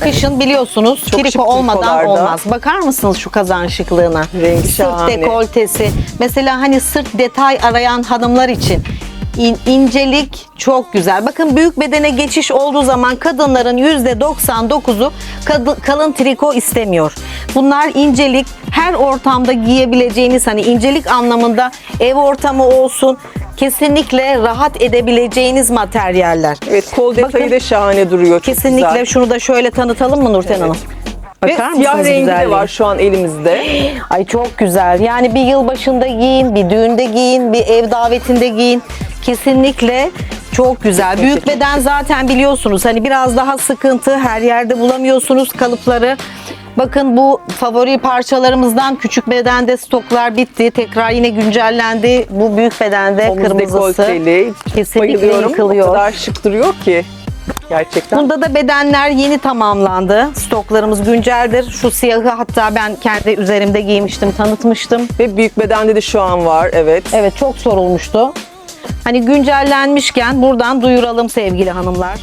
Kışın biliyorsunuz Çok şık triko olmadan trikolarda. olmaz. Bakar mısınız şu kazan şıklığına? Rengi sırt şahane. dekoltesi. Mesela hani sırt detay arayan hanımlar için in- incelik çok güzel. Bakın büyük bedene geçiş olduğu zaman kadınların %99'u kadı- kalın triko istemiyor. Bunlar incelik her ortamda giyebileceğiniz hani incelik anlamında ev ortamı olsun kesinlikle rahat edebileceğiniz materyaller. Evet kol detayı Bakın, da şahane duruyor. Çok Kesinlikle güzel. şunu da şöyle tanıtalım mı Nurten Hanım? Ve Bakar siyah mısınız rengi de güzelliğe? var şu an elimizde. Ay çok güzel. Yani bir yılbaşında giyin, bir düğünde giyin, bir ev davetinde giyin. Kesinlikle çok güzel. Büyük beden zaten biliyorsunuz hani biraz daha sıkıntı. Her yerde bulamıyorsunuz kalıpları. Bakın bu favori parçalarımızdan küçük bedende stoklar bitti. Tekrar yine güncellendi. Bu büyük bedende Omuz kırmızısı. dekolteli. Kesinlikle yıkılıyor. O kadar şık duruyor ki. Gerçekten. Bunda da bedenler yeni tamamlandı. Stoklarımız günceldir. Şu siyahı hatta ben kendi üzerimde giymiştim, tanıtmıştım. Ve büyük bedende de şu an var. Evet. Evet çok sorulmuştu. Hani güncellenmişken buradan duyuralım sevgili hanımlar.